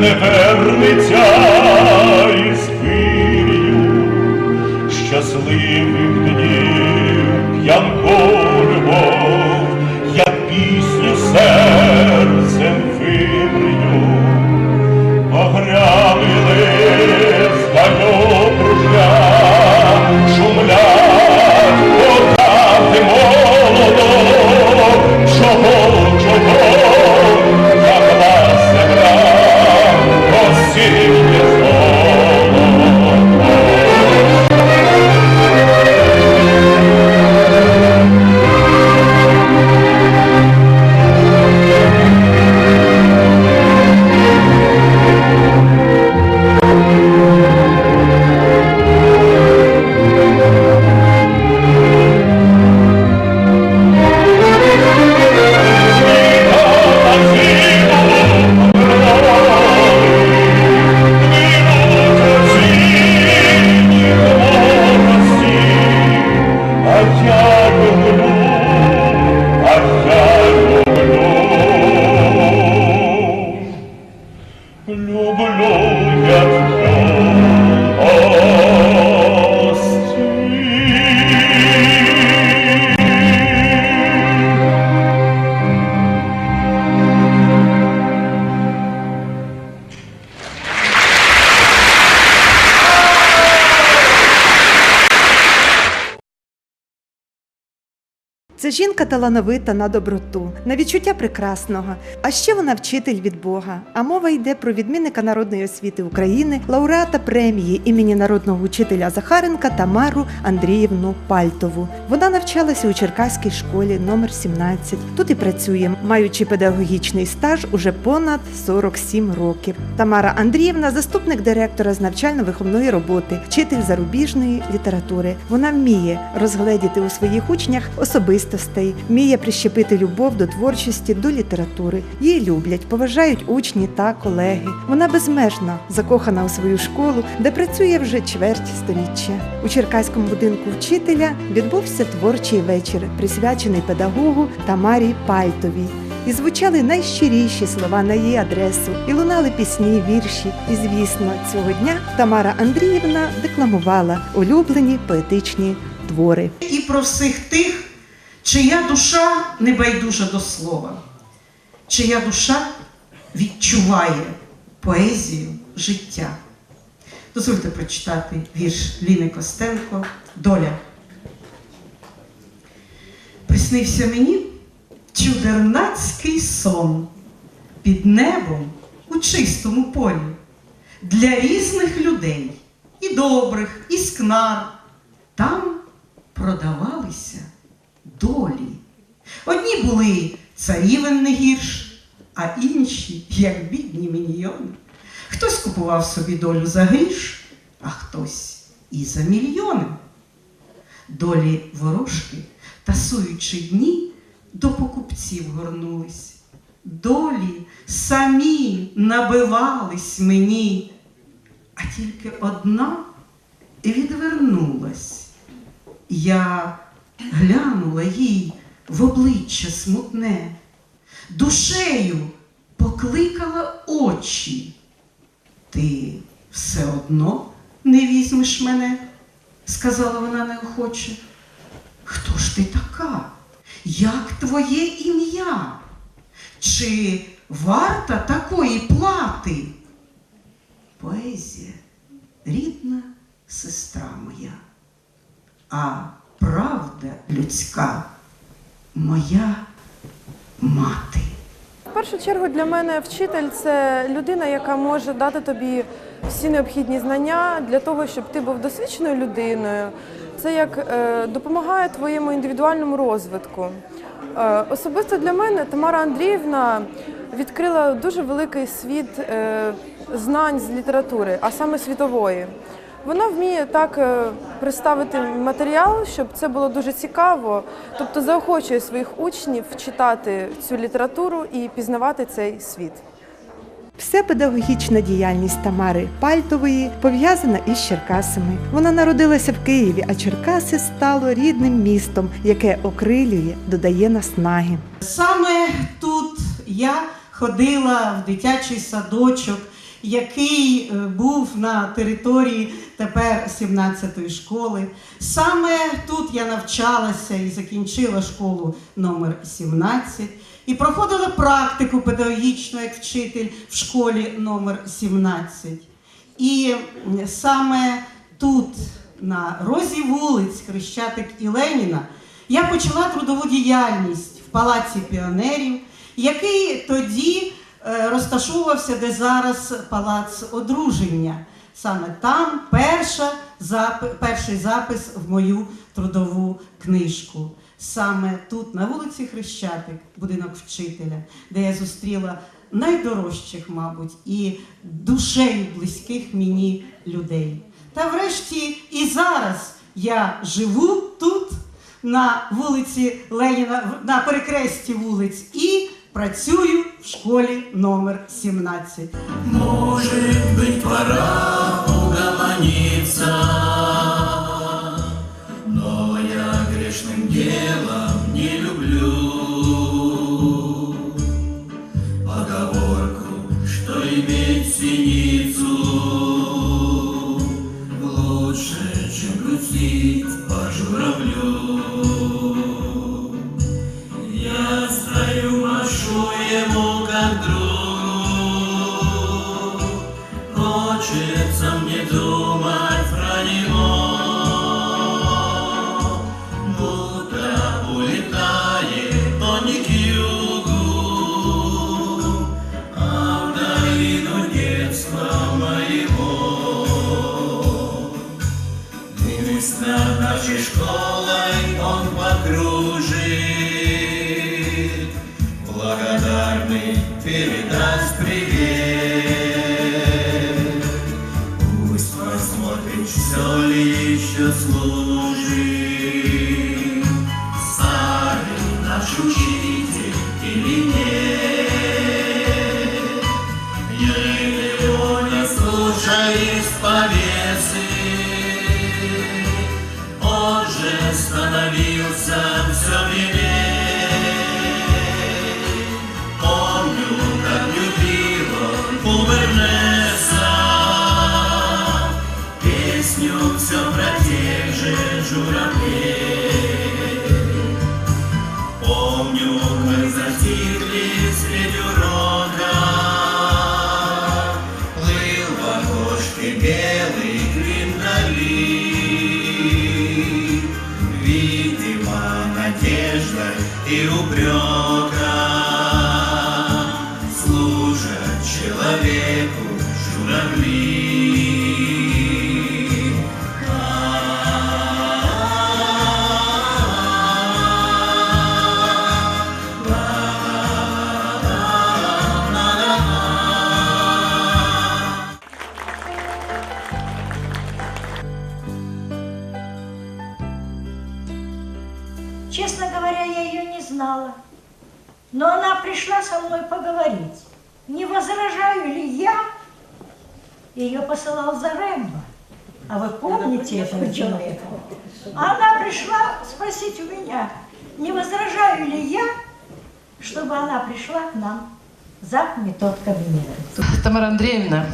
never Це жінка талановита на доброту, на відчуття прекрасного. А ще вона вчитель від Бога. А мова йде про відмінника народної освіти України, лауреата премії імені народного учителя Захаренка Тамару Андріївну Пальтову. Вона навчалася у Черкаській школі номер 17. Тут і працює, маючи педагогічний стаж уже понад 47 років. Тамара Андріївна заступник директора з навчально-виховної роботи, вчитель зарубіжної літератури. Вона вміє розгледіти у своїх учнях особистостей, вміє прищепити любов до творчості, до літератури. Її люблять, поважають учні та колеги. Вона безмежно закохана у свою школу, де працює вже чверть сторіччя. У Черкаському будинку вчителя відбувся творчий вечір, присвячений педагогу Тамарі Пальтовій. І звучали найщиріші слова на її адресу, і лунали пісні, вірші. І звісно, цього дня Тамара Андріївна декламувала улюблені поетичні твори. і про всіх тих, чия душа не байдужа до слова, чия душа відчуває поезію життя. Дозвольте прочитати вірш Ліни Костенко Доля. Приснився мені чудернацький сон під небом у чистому полі для різних людей, і добрих, і скнар. Там продавалися долі. Одні були царівен не гірш, а інші, як бідні міньйони. Хтось купував собі долю за гріш, а хтось і за мільйони. Долі ворожки, тасуючи дні, до покупців горнулись. Долі самі набивались мені, а тільки одна відвернулась. Я глянула їй в обличчя смутне, душею покликала очі. Ти все одно не візьмеш мене, сказала вона неохоче. Хто ж ти така? Як твоє ім'я? Чи варта такої плати? Поезія, рідна сестра моя, а правда людська моя мати. В першу чергу для мене вчитель це людина, яка може дати тобі всі необхідні знання для того, щоб ти був досвідченою людиною. Це як е, допомагає твоєму індивідуальному розвитку. Е, особисто для мене Тамара Андріївна відкрила дуже великий світ е, знань з літератури, а саме світової. Вона вміє так е, представити матеріал, щоб це було дуже цікаво, тобто заохочує своїх учнів читати цю літературу і пізнавати цей світ. Вся педагогічна діяльність Тамари Пальтової пов'язана із Черкасами. Вона народилася в Києві, а Черкаси стало рідним містом, яке окрилює, додає наснаги. Саме тут я ходила в дитячий садочок, який е, був на території тепер 17-ї школи. Саме тут я навчалася і закінчила школу номер 17 і проходила практику педагогічну як вчитель в школі номер 17. І саме тут, на розі вулиць Хрещатик і Леніна, я почала трудову діяльність в Палаці піонерів, який тоді розташовувався, де зараз палац одруження. Саме там перша запи- перший запис в мою трудову книжку. Саме тут, на вулиці Хрещатик, будинок вчителя, де я зустріла найдорожчих, мабуть, і душею близьких мені людей. Та врешті і зараз я живу тут, на вулиці Леніна, на перекресті вулиць, і працюю в школі номер 17. Может быть, пора угомониться, стою, машу Повесы, он же становился Андреевна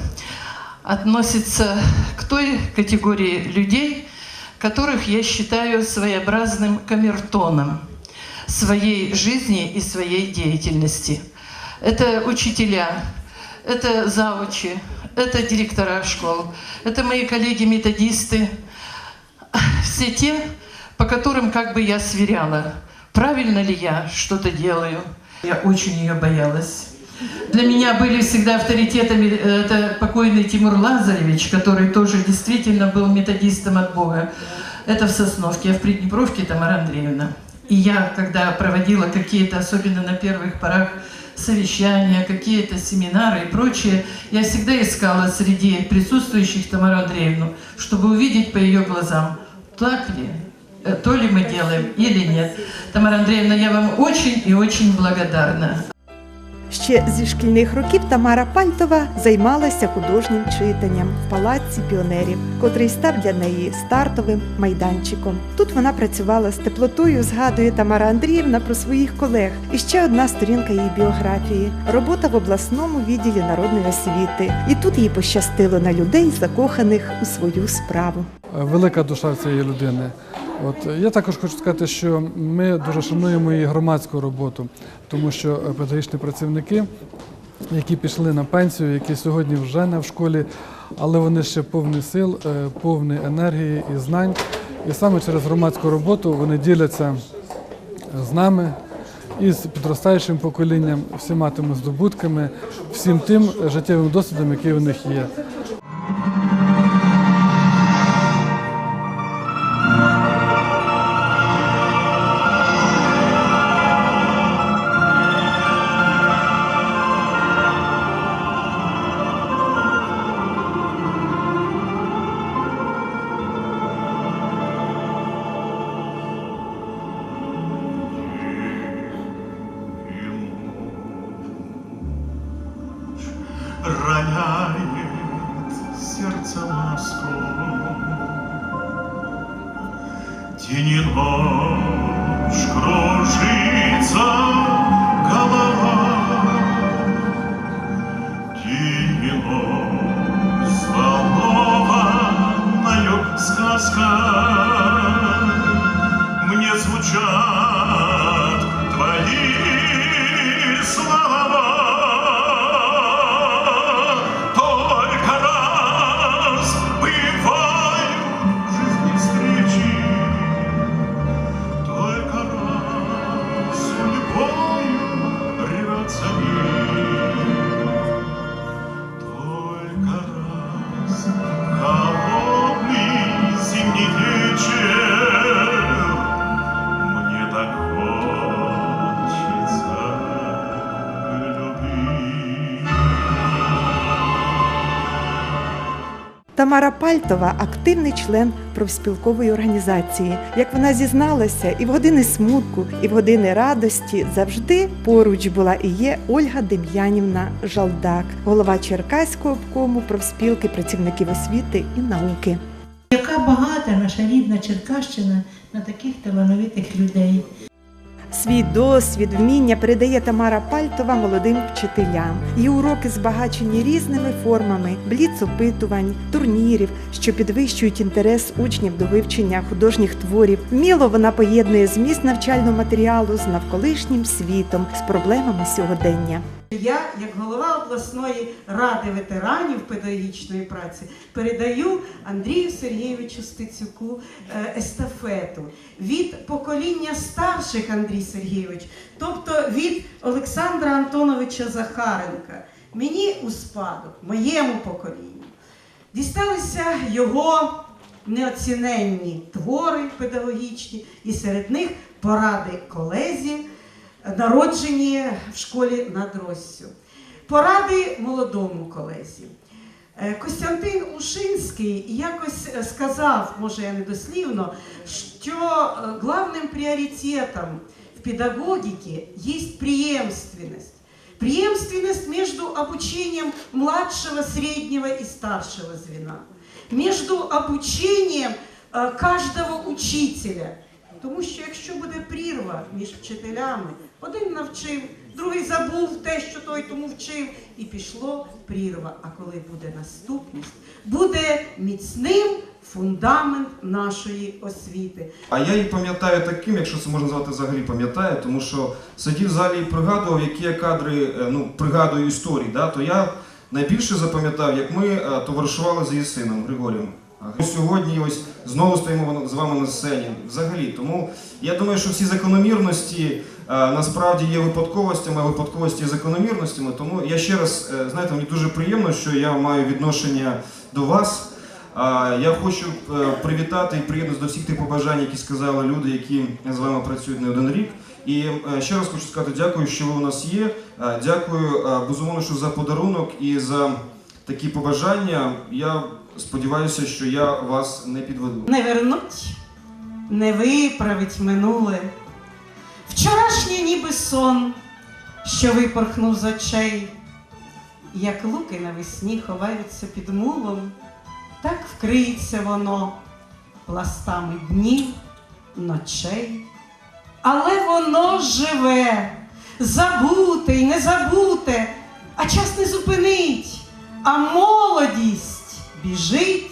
относится к той категории людей, которых я считаю своеобразным камертоном своей жизни и своей деятельности. Это учителя, это завучи, это директора школ, это мои коллеги-методисты. Все все те, по которым как бы я сверяла, правильно ли я что-то делаю. Я очень ее боялась. Для меня были всегда авторитетами э, это покойный Тимур Лазаревич, который тоже действительно был методистом от Бога. Это в Сосновке, а в Приднепровке Тамара Андреевна. И я, когда проводила какие-то, особенно на первых порах, совещания, какие-то семинары и прочее, я всегда искала среди присутствующих Тамару Андреевну, чтобы увидеть по ее глазам, так ли, э, то ли мы делаем или нет. Тамара Андреевна, я вам очень и очень благодарна. Ще зі шкільних років Тамара Пальтова займалася художнім читанням в палаці піонерів, котрий став для неї стартовим майданчиком. Тут вона працювала з теплотою, згадує Тамара Андріївна про своїх колег. І ще одна сторінка її біографії робота в обласному відділі народної освіти. І тут їй пощастило на людей, закоханих у свою справу. велика душа цієї людини. От я також хочу сказати, що ми дуже шануємо її громадську роботу, тому що е, педагогічні працівники, які пішли на пенсію, які сьогодні вже не в школі, але вони ще повні сил, е, повні енергії і знань. І саме через громадську роботу вони діляться з нами і з підростаючим поколінням, всіма тими здобутками, всім тим життєвим досвідом, який у них є. Pascal. Тамара Пальтова активний член профспілкової організації. Як вона зізналася, і в години смутку, і в години радості завжди поруч була і є Ольга Дем'янівна Жалдак, голова Черкаського обкому профспілки працівників освіти і науки. Яка багата наша рідна Черкащина на таких талановитих людей. Свій досвід, вміння передає Тамара Пальтова молодим вчителям. Її уроки збагачені різними формами бліц-опитувань, турнірів, що підвищують інтерес учнів до вивчення художніх творів. Вміло вона поєднує зміст навчального матеріалу з навколишнім світом, з проблемами сьогодення. Я, як голова обласної ради ветеранів педагогічної праці, передаю Андрію Сергійовичу Стецюку е, естафету від покоління старших Андрій Сергійович, тобто від Олександра Антоновича Захаренка. Мені у спадок, моєму поколінню, дісталися його неоціненні твори педагогічні, і серед них поради колезі, народжені в школі над Россю. Поради молодому колезі. Е, Костянтин Ушинський якось е, сказав, може я не дослівно, що е, главним пріоритетом в педагогике есть преемственность. Преемственность между обучением младшего, среднего и старшего звена. Между обучением е, каждого учителя. Тому що якщо буде прірва між вчителями, один навчив, другий забув те, що той тому вчив, і пішло прірва. А коли буде наступність, буде міцним фундамент нашої освіти. А я її пам'ятаю таким, якщо це можна назвати взагалі пам'ятаю, тому що сидів в залі і пригадував, які я кадри, е, ну, пригадую історії. Да? То я найбільше запам'ятав, як ми е, товаришували з її сином Григорієм Сьогодні ось знову стоїмо з вами на сцені. Взагалі, тому я думаю, що всі закономірності насправді є випадковостями, випадковості є закономірностями. Тому я ще раз, е, знаєте, мені дуже приємно, що я маю відношення до вас. Я хочу е, привітати і приєднатися до всіх тих побажань, які сказали люди, які з вами працюють не один рік. І е, ще раз хочу сказати дякую, що ви у нас є. Е, Дякую е, безумовно, що за подарунок і за такі побажання. Я сподіваюся, що я вас не підведу. Не вернуть, не виправить минуле. Вчорашнє ніби сон, що випорхнув з очей, як луки навесні ховаються під мулом, так вкриється воно пластами днів, ночей. Але воно живе, забуте й не забуте, а час не зупинить, а молодість біжить.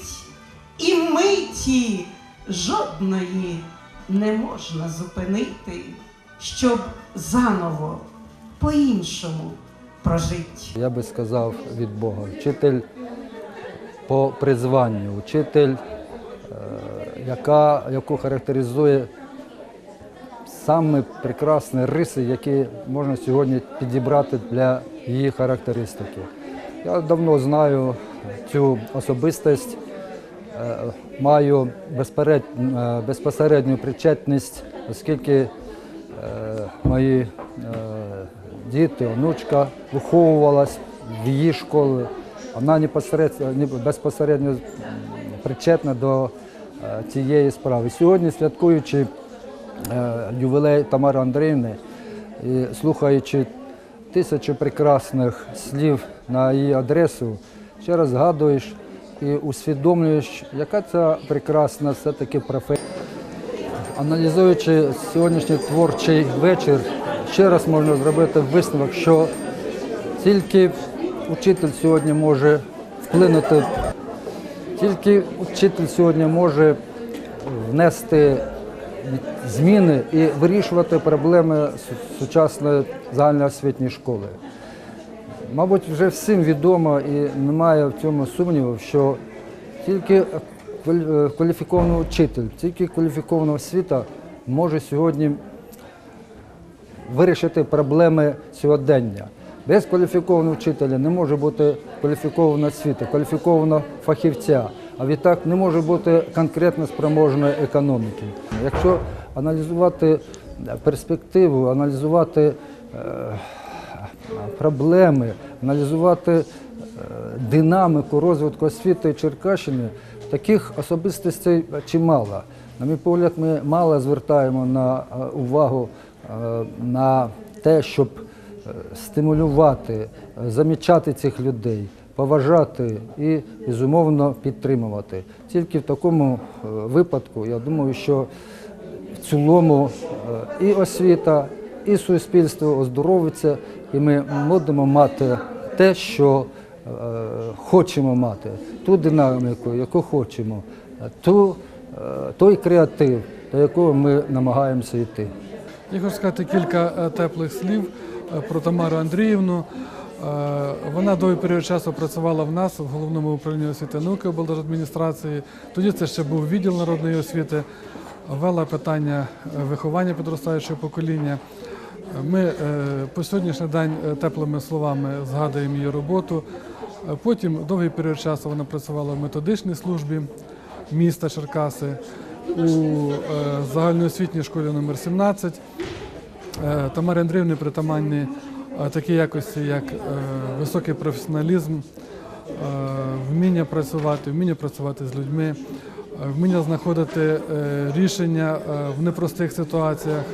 І миті жодної не можна зупинити, щоб заново по-іншому прожити. Я би сказав від Бога. Вчитель по призванню, вчитель, е, яка, яку характеризує саме прекрасні риси, які можна сьогодні підібрати для її характеристики. Я давно знаю цю особистість, е, маю е, безпосередню причетність, оскільки мої е, діти, онучка виховувалась в її школі. Вона безпосередньо причетна до е, цієї справи. Сьогодні, святкуючи е, ювілей Тамари Андріївни і слухаючи тисячі прекрасних слів на її адресу, ще раз згадуєш і усвідомлюєш, яка це прекрасна все-таки професія. Аналізуючи сьогоднішній творчий вечір, ще раз можна зробити висновок, що тільки учитель сьогодні може вплинути, тільки учитель сьогодні може внести зміни і вирішувати проблеми сучасної загальноосвітньої школи. Мабуть, вже всім відомо і немає в цьому сумніву, що тільки кваліфікований учитель, тільки кваліфікована освіта може сьогодні вирішити проблеми сьогодення. Без кваліфікованого вчителя не може бути кваліфікована освіта, кваліфікованого фахівця, а відтак не може бути конкретно спроможної економіки. Якщо аналізувати перспективу, аналізувати е, проблеми, аналізувати е, динаміку розвитку освіти Черкащини, таких особистостей чимало. На мій погляд, ми мало звертаємо на е, увагу е, на те, щоб е, стимулювати, е, замічати цих людей, поважати і безумовно підтримувати. Тільки в такому е, випадку, я думаю, що в цілому е, і освіта, і суспільство оздоровиться, і ми будемо мати те, що е, хочемо мати, ту динаміку, яку хочемо, е, ту, е, той креатив, до якого ми намагаємося йти. Я хочу сказати кілька е, теплих слів е, про Тамару Андріївну. Е, Вона довгий період часу працювала в нас в головному управлінні освіти науки облдержадміністрації. Тоді це ще був відділ народної освіти, вела питання е, виховання підростаючого покоління. Е, Ми е, по сьогоднішній день е, теплими словами згадуємо її роботу. Потім довгий період часу вона працювала в методичній службі міста Черкаси у е, загальноосвітній школі номер 17. Е, Тамарі Андріївні притаманні е, такі якості, як високий професіоналізм, вміння працювати, вміння працювати з людьми, вміння знаходити рішення в непростих ситуаціях.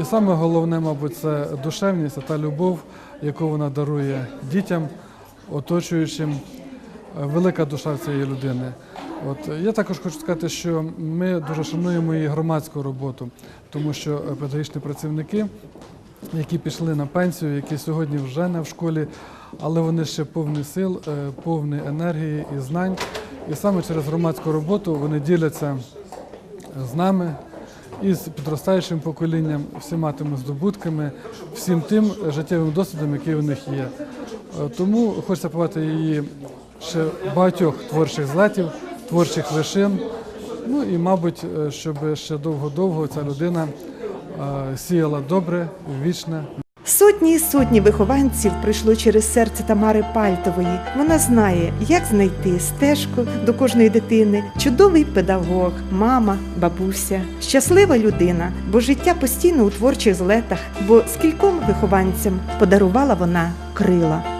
І саме головне, мабуть, це душевність, та любов, яку вона дарує дітям, оточуючим. Е, Велика душа цієї людини. От е, я також хочу сказати, що ми дуже шануємо її громадську роботу, тому що е, педагогічні працівники, які пішли на пенсію, які сьогодні вже не в школі, але вони ще повні сил, повні енергії і знань. І саме через громадську роботу вони діляться з нами із підростаючим поколінням, всіма тими здобутками, всім тим життєвим досвідом, який у них є. Е, тому хочеться побачити її ще багатьох творчих златів, творчих вишин. Ну і, мабуть, е, щоб ще довго-довго ця людина е, сіяла добре, вічне. Сотні і сотні вихованців прийшло через серце Тамари Пальтової. Вона знає, як знайти стежку до кожної дитини, чудовий педагог, мама, бабуся, щаслива людина, бо життя постійно у творчих злетах, бо скільком вихованцям подарувала вона крила.